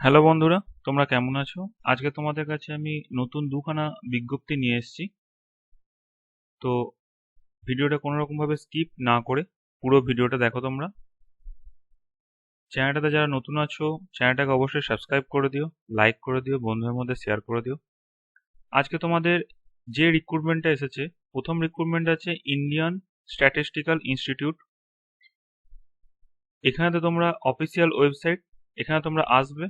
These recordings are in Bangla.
হ্যালো বন্ধুরা, তোমরা কেমন আছো? আজকে তোমাদের কাছে আমি নতুন দুখানা বিজ্ঞপ্তি নিয়ে এসেছি। তো ভিডিওটা কোনো রকমভাবে স্কিপ না করে পুরো ভিডিওটা দেখো তোমরা। চ্যানেলটাতে যারা নতুন আছো, চ্যানেলটাকে অবশ্যই সাবস্ক্রাইব করে দিও লাইক করে দিও, বন্ধুদের মধ্যে শেয়ার করে দিও। আজকে তোমাদের যে রিক্রুটমেন্টটা এসেছে, প্রথম রিক্রুটমেন্ট আছে ইন্ডিয়ান স্ট্যাটিস্টিক্যাল ইনস্টিটিউট এখানে তো তোমরা অফিসিয়াল ওয়েবসাইট এখানে তোমরা আসবে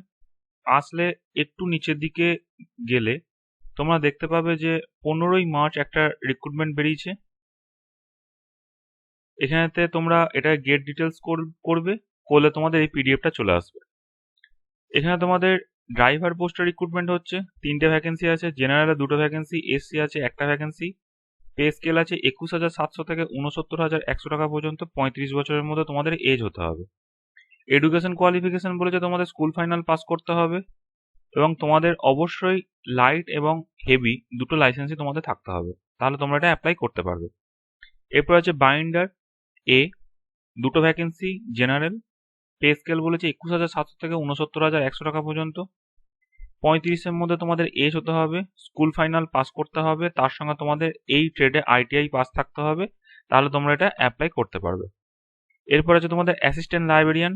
আসলে একটু নিচের দিকে গেলে তোমরা দেখতে পাবে যে পনেরোই মার্চ একটা রিক্রুটমেন্ট বেরিয়েছে। এখানেতে তোমরা এটা গেট ডিটেলস করবে, করলে তোমাদের এই পিডিএফটা চলে আসবে। এখানে তোমাদের ড্রাইভার পোস্টের রিক্রুটমেন্ট হচ্ছে, তিনটে ভ্যাকেন্সি আছে জেনারেলে দুটো ভ্যাকেন্সি এসসি আছে একটা ভ্যাকেন্সি পে স্কেল আছে একুশ হাজার সাতশো থেকে উনসত্তর হাজার একশো টাকা পর্যন্ত, পঁয়ত্রিশ বছরের মধ্যে তোমাদের এজ হতে হবে। এডুকেশন কোয়ালিফিকেশন বলেছে তোমাদের স্কুল ফাইনাল পাস করতে হবে এবং তোমাদের অবশ্যই লাইট এবং হেভি দুটো লাইসেন্সই তোমাদের থাকতে হবে। তাহলে তোমরা এটা অ্যাপ্লাই করতে পারবে। এরপর আছে বাইন্ডার এ দুটো ভ্যাকেন্সি জেনারেল পে স্কেল বলেছে একুশ হাজার সাতশো থেকে উনসত্তর হাজার একশো টাকা পর্যন্ত। পঁয়ত্রিশের মধ্যে তোমাদের এজ হতে হবে স্কুল ফাইনাল পাস করতে হবে, তার সঙ্গে তোমাদের এই ট্রেডে আইটিআই পাস থাকতে হবে, তাহলে তোমরা এটা অ্যাপ্লাই করতে পারবে। এরপর আছে তোমাদের অ্যাসিস্ট্যান্ট লাইব্রেরিয়ান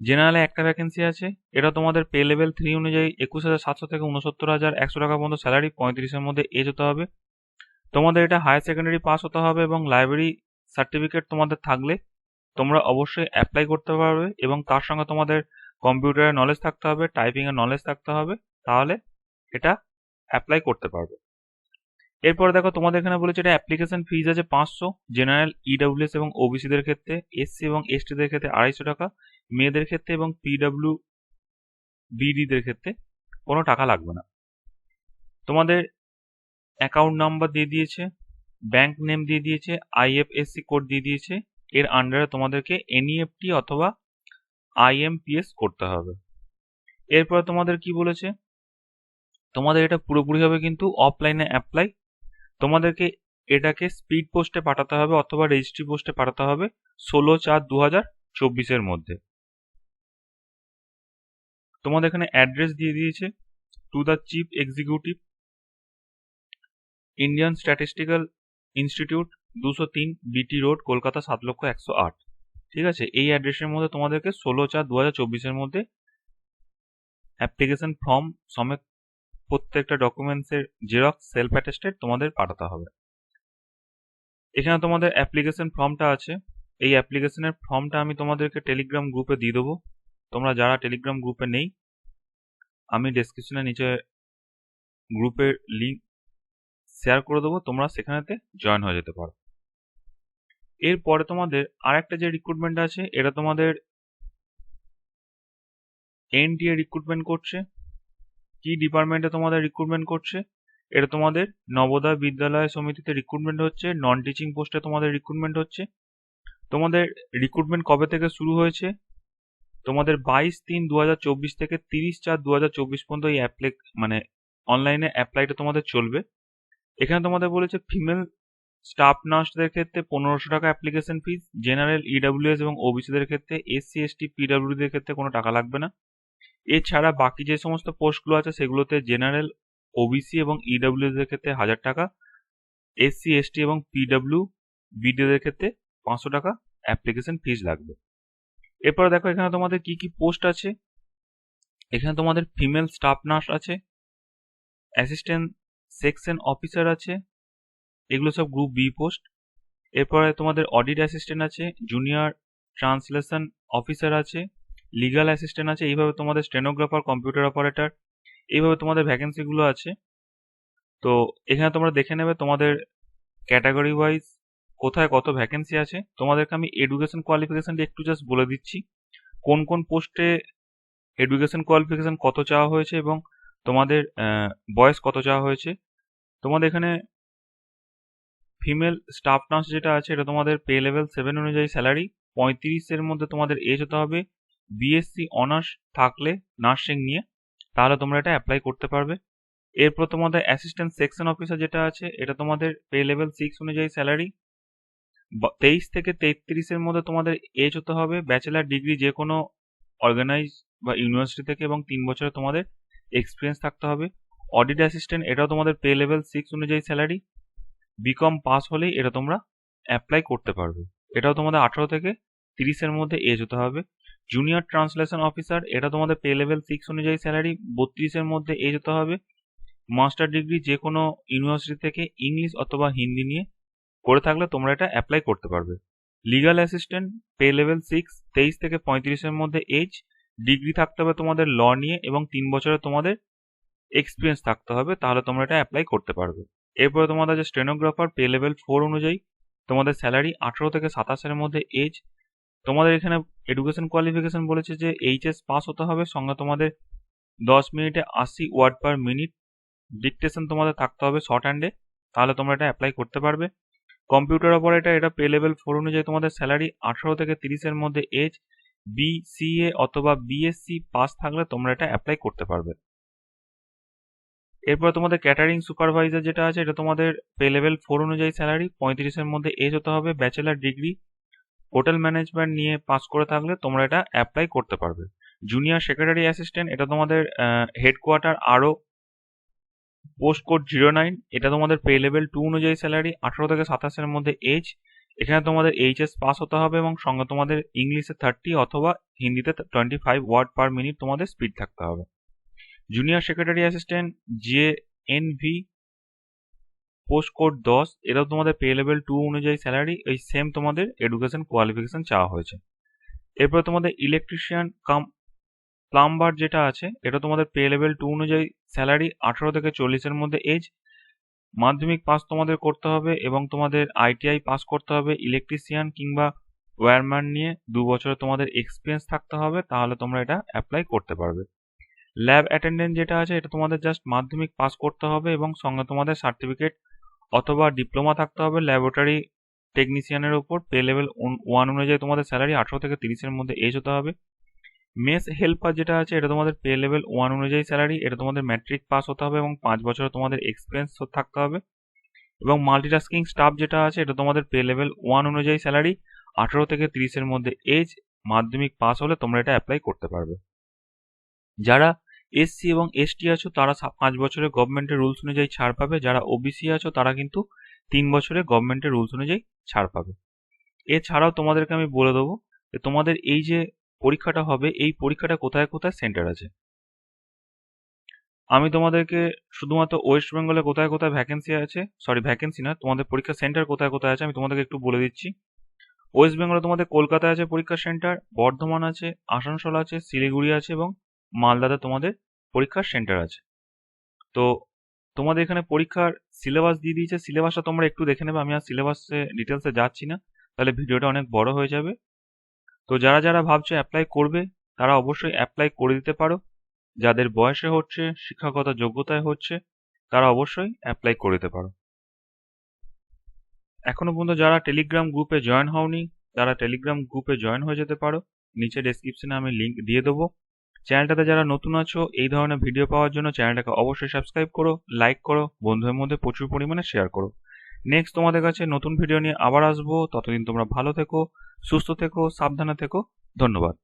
জেনারেলে একটা ভ্যাকেন্সি আছে। এটা তোমাদের পে লেভেল থ্রি অনুযায়ী একুশ হাজার সাতশো থেকে উনসত্তর হাজার একশো টাকা পর্যন্ত স্যালারি পঁয়ত্রিশের মধ্যে এজ হতে হবে। তোমাদের এটা হায়ার সেকেন্ডারি পাস হতে হবে এবং লাইব্রেরি সার্টিফিকেট তোমাদের থাকলে তোমরা অবশ্যই অ্যাপ্লাই করতে পারবে এবং তার সঙ্গে তোমাদের কম্পিউটারের নলেজ থাকতে হবে টাইপিংয়ের নলেজ থাকতে হবে, তাহলে এটা অ্যাপ্লাই করতে পারবে। এরপর দেখো, তোমাদের এখানে বলেছে এটা অ্যাপ্লিকেশন ফিজ আছে পাঁচশো জেনারেল ইডাব্লিউএস এবং ওবিসিদের ক্ষেত্রে এসসি এবং এসটিদের ক্ষেত্রে আড়াইশো টাকা। মেয়েদের ক্ষেত্রে এবং পিডাব্লিউ বিডিদের ক্ষেত্রে কোনো টাকা লাগবে না। তোমাদের অ্যাকাউন্ট নাম্বার দিয়ে দিয়েছে ব্যাংক নেম দিয়ে দিয়েছে আইএফএসসি কোড দিয়ে দিয়েছে, এর আন্ডারে তোমাদেরকে এনইএফটি অথবা আইএমপিএস করতে হবে। এরপর তোমাদের কি বলেছে? তোমাদের এটা পুরোপুরি হবে কিন্তু অফলাইনে অ্যাপ্লাই তোমাদেরকে এটাকে স্পিড পোস্টে পাঠাতে হবে অথবা রেজিস্ট্রি পোস্টে পাঠাতে হবে ষোলো চার দু হাজার চব্বিশের মধ্যে। তোমাদের এখানে অ্যাড্রেস দিয়ে দিয়েছে to the chief executive Indian Statistical Institute দুশো তিন বিটি রোড কলকাতা সাত লক্ষ একশো আট। ঠিক আছে? এই অ্যাড্রেসের মধ্যে তোমাদেরকে ষোলো চার দু হাজার চব্বিশের মধ্যে অ্যাপ্লিকেশন ফর্ম সমেত প্রত্যেকটা ডকুমেন্টসের জেরক্স সেলফ অ্যাটেস্টেড তোমাদের পাঠাতে হবে। এখানে তোমাদের অ্যাপ্লিকেশন ফর্মটা আছে। এই অ্যাপ্লিকেশনের ফর্মটা আমি তোমাদেরকে টেলিগ্রাম গ্রুপে দিয়ে দেবো। তোমরা যারা টেলিগ্রাম গ্রুপে নেই, আমি ডেসক্রিপশনে নিচে গ্রুপের লিঙ্ক শেয়ার করে দেবো, তোমরা সেখানেতে জয়েন হয়ে যেতে পারো। এরপরে তোমাদের আর একটা যে রিক্রুটমেন্ট আছে, এটা তোমাদের এনটিএ রিক্রুটমেন্ট করছে। কি ডিপার্টমেন্টে তোমাদের রিক্রুটমেন্ট করছে? এটা তোমাদের নবোদয় বিদ্যালয় সমিতিতে রিক্রুটমেন্ট হচ্ছে নন টিচিং পোস্টে তোমাদের রিক্রুটমেন্ট হচ্ছে। তোমাদের রিক্রুটমেন্ট কবে থেকে শুরু হয়েছে? তোমাদের বাইশ তিন দু থেকে তিরিশ চার দু পর্যন্ত এই অ্যাপ্লাই মানে অনলাইনে অ্যাপ্লাইটা তোমাদের চলবে। এখানে তোমাদের বলেছে ফিমেল স্টাফ নার্সদের ক্ষেত্রে পনেরোশো টাকা অ্যাপ্লিকেশন ফিস জেনারেল ইডাব্লিউএস এবং ওবিসিদের ক্ষেত্রে এসসি এসটি পিডাব্লিউডিদের ক্ষেত্রে কোনো টাকা লাগবে না। এছাড়া বাকি যে সমস্ত পোস্টগুলো আছে সেগুলোতে জেনারেল ওবিসি এবং ইডাব্লিউএস এর ক্ষেত্রে হাজার টাকা এসসি এসটি এবং পিডাব্লিউ বিডিওদের ক্ষেত্রে পাঁচশো টাকা অ্যাপ্লিকেশন ফিস লাগবে। এরপর দেখো, এখানে তোমাদের কি কি পোস্ট আছে? এখানে তোমাদের ফিমেল স্টাফ নার্স আছে অ্যাসিস্ট্যান্ট সেকশন অফিসার আছে, এগুলো সব গ্রুপ বি পোস্ট এরপরে তোমাদের অডিট অ্যাসিস্ট্যান্ট আছে জুনিয়র ট্রান্সলেশন অফিসার আছে লিগাল অ্যাসিস্ট্যান্ট আছে, এইভাবে তোমাদের স্টেনোগ্রাফার কম্পিউটার অপারেটর এইভাবে তোমাদের ভ্যাকেন্সিগুলো আছে। তো এখানে তোমরা দেখে নেবে তোমাদের ক্যাটাগরি ওয়াইজ কোথায় কত ভ্যাকেন্সি আছে? তোমাদেরকে আমি এডুকেশন কোয়ালিফিকেশনটা একটু জাস্ট বলে দিচ্ছি। কোন কোন পোস্টে এডুকেশন কোয়ালিফিকেশন কত চাওয়া হয়েছে এবং তোমাদের বয়স কত চাওয়া হয়েছে? তোমাদের এখানে ফিমেল স্টাফ নার্স যেটা আছে, এটা তোমাদের পে লেভেল সেভেন অনুযায়ী স্যালারি পঁয়ত্রিশের মধ্যে তোমাদের এজ হতে হবে। বিএসসি অনার্স থাকলে নার্সিং নিয়ে, তাহলে তোমরা এটা অ্যাপ্লাই করতে পারবে। এরপর তোমাদের অ্যাসিস্ট্যান্ট সেকশন অফিসার যেটা আছে, এটা তোমাদের পে লেভেল সিক্স অনুযায়ী স্যালারি তেইশ থেকে তেত্রিশের মধ্যে তোমাদের এজ হতে হবে ব্যাচেলার ডিগ্রি যে কোনো অর্গানাইজ বা ইউনিভার্সিটি থেকে এবং তিন বছরে তোমাদের এক্সপিরিয়েন্স থাকতে হবে। অডিট অ্যাসিস্ট্যান্ট এটাও তোমাদের পে লেভেল সিক্স অনুযায়ী স্যালারি বিকম পাস হলেই এটা তোমরা অ্যাপ্লাই করতে পারবে। এটাও তোমাদের আঠারো থেকে তিরিশের মধ্যে এজ হতে হবে। জুনিয়র ট্রান্সলেশন অফিসার এটা তোমাদের পে লেভেল সিক্স অনুযায়ী স্যালারি বত্রিশের মধ্যে এজ হতে হবে। মাস্টার ডিগ্রি যে কোনো ইউনিভার্সিটি থেকে ইংলিশ অথবা হিন্দি নিয়ে করে থাকলে তোমরা এটা অ্যাপ্লাই করতে পারবে। Legal assistant pay level six তেইশ থেকে পঁয়ত্রিশের মধ্যে এজ ডিগ্রি থাকতে হবে তোমাদের ল নিয়ে এবং তিন বছরে তোমাদের এক্সপিরিয়েন্স থাকতে হবে, তাহলে তোমরা এটা অ্যাপ্লাই করতে পারবে। এরপরে তোমাদের যে স্টেনোগ্রাফার পে লেভেল ফোর অনুযায়ী তোমাদের স্যালারি আঠেরো থেকে সাতাশের মধ্যে এজ তোমাদের এখানে এডুকেশন কোয়ালিফিকেশন বলেছে যে এইচএস পাস হতে হবে, সঙ্গে তোমাদের দশ মিনিটে আশি ওয়ার্ড পার মিনিট ডিকটেশন তোমাদের থাকতে হবে শর্ট হ্যান্ডে তাহলে তোমরা এটা অ্যাপ্লাই করতে পারবে। কম্পিউটার অপারেটার এটা পে লেভেল ফোর অনুযায়ী তোমাদের স্যালারি আঠারো থেকে তিরিশের মধ্যে এজ বিসিএ অথবা বিএসসি পাস থাকলে তোমরা এটা অ্যাপ্লাই করতে পারবে। এরপর তোমাদের ক্যাটারিং সুপারভাইজার যেটা আছে, এটা তোমাদের পে লেভেল ফোর অনুযায়ী স্যালারি পঁয়ত্রিশের মধ্যে এজ হতে হবে ব্যাচেলার ডিগ্রি হোটেল ম্যানেজমেন্ট নিয়ে পাস করে থাকলে তোমরা এটা অ্যাপ্লাই করতে পারবে। জুনিয়র সেক্রেটারি অ্যাসিস্ট্যান্ট এটা তোমাদের হেডকোয়ার্টার আরও পোস্ট কোড জিরো নাইন এটা তোমাদের পে লেভেল টু অনুযায়ী স্যালারি আঠারো থেকে সাতাশের মধ্যে এজ এখানে তোমাদের এইচএস পাস হতে হবে এবং সঙ্গে তোমাদের ইংলিশে থার্টি অথবা হিন্দিতে twenty five word per minute তোমাদের স্পিড থাকতে হবে। Junior secretary assistant J N V post code দশ, এটাও তোমাদের পে লেভেল টু অনুযায়ী স্যালারি এই সেম তোমাদের এডুকেশন কোয়ালিফিকেশন চাওয়া হয়েছে। এরপর তোমাদের ইলেকট্রিশিয়ান কাম প্লাম্বার যেটা আছে, এটা তোমাদের পে লেভেল টু অনুযায়ী স্যালারি আঠারো থেকে চল্লিশের মধ্যে এজ মাধ্যমিক পাস তোমাদের করতে হবে এবং তোমাদের আইটিআই পাস করতে হবে ইলেকট্রিশিয়ান কিংবা ওয়্যারম্যান নিয়ে দু বছরে তোমাদের এক্সপিরিয়েন্স থাকতে হবে, তাহলে তোমরা এটা অ্যাপ্লাই করতে পারবে। ল্যাব অ্যাটেন্ডেন্ট যেটা আছে, এটা তোমাদের জাস্ট মাধ্যমিক পাস করতে হবে এবং সঙ্গে তোমাদের সার্টিফিকেট অথবা ডিপ্লোমা থাকতে হবে ল্যাবরেটরি টেকনিশিয়ানের ওপর পে লেভেল ওয়ান অনুযায়ী তোমাদের স্যালারি আঠারো থেকে তিরিশের মধ্যে এজ হতে হবে। মেস হেল্পার যেটা আছে, এটা তোমাদের পে লেভেল ওয়ান অনুযায়ী স্যালারি এটা তোমাদের ম্যাট্রিক পাস হতে হবে এবং পাঁচ বছরে তোমাদের এক্সপিরিয়েন্স থাকতে হবে। এবং মাল্টিটাস্কিং স্টাফ যেটা আছে, এটা তোমাদের পে লেভেল ওয়ান অনুযায়ী স্যালারি আঠারো থেকে তিরিশের মধ্যে এজ মাধ্যমিক পাস হলে তোমরা এটা অ্যাপ্লাই করতে পারবে। যারা এসসি এবং এসটি আছো, তারা পাঁচ বছরে গভর্নমেন্টের রুলস অনুযায়ী ছাড় পাবে। যারা ওবিসি আছো, তারা কিন্তু তিন বছরে গভর্নমেন্টের রুলস অনুযায়ী ছাড় পাবে। এছাড়াও তোমাদেরকে আমি বলে দেবো যে তোমাদের এই যে পরীক্ষাটা হবে, এই পরীক্ষাটা কোথায় কোথায় সেন্টার আছে? আমি তোমাদেরকে শুধুমাত্র ওয়েস্ট বেঙ্গলে কোথায় কোথায় ভ্যাকেন্সি আছে সরি ভ্যাকেন্সি না, তোমাদের পরীক্ষা সেন্টার কোথায় কোথায় আছে আমি তোমাদেরকে একটু বলে দিচ্ছি। ওয়েস্ট বেঙ্গলে তোমাদের কলকাতায় আছে পরীক্ষা সেন্টার বর্ধমান আছে, আসানসোল আছে, শিলিগুড়ি আছে এবং মালদাতে তোমাদের পরীক্ষার সেন্টার আছে। তো তোমাদের এখানে পরীক্ষার সিলেবাস দিয়ে দিয়েছে সিলেবাসটা তোমরা একটু দেখে নেবে, আমি আর সিলেবাসে ডিটেলসে যাচ্ছি না, তাহলে ভিডিওটা অনেক বড় হয়ে যাবে। তো যারা যারা ভাবছ অ্যাপ্লাই করবে, তারা অবশ্যই অ্যাপ্লাই করে দিতে পারো। যাদের বয়সে হচ্ছে, শিক্ষাগত যোগ্যতায় হচ্ছে, তারা অবশ্যই অ্যাপ্লাই করে দিতে পারো। এখনও পর্যন্ত যারা টেলিগ্রাম গ্রুপে জয়েন হওনি, তারা টেলিগ্রাম গ্রুপে জয়েন হয়ে যেতে পারো। নিচে ডেসক্রিপশনে আমি লিঙ্ক দিয়ে দেবো। চ্যানেলটাতে যারা নতুন আছো, এই ধরনের ভিডিও পাওয়ার জন্য চ্যানেলটাকে অবশ্যই সাবস্ক্রাইব করো লাইক করো, বন্ধুদের মধ্যে প্রচুর পরিমাণে শেয়ার করো। নেক্সট তোমাদের কাছে নতুন ভিডিও নিয়ে আবার আসব। ততদিন তোমরা ভালো থেকো, সুস্থ থেকো, সাবধানে থেকো। ধন্যবাদ।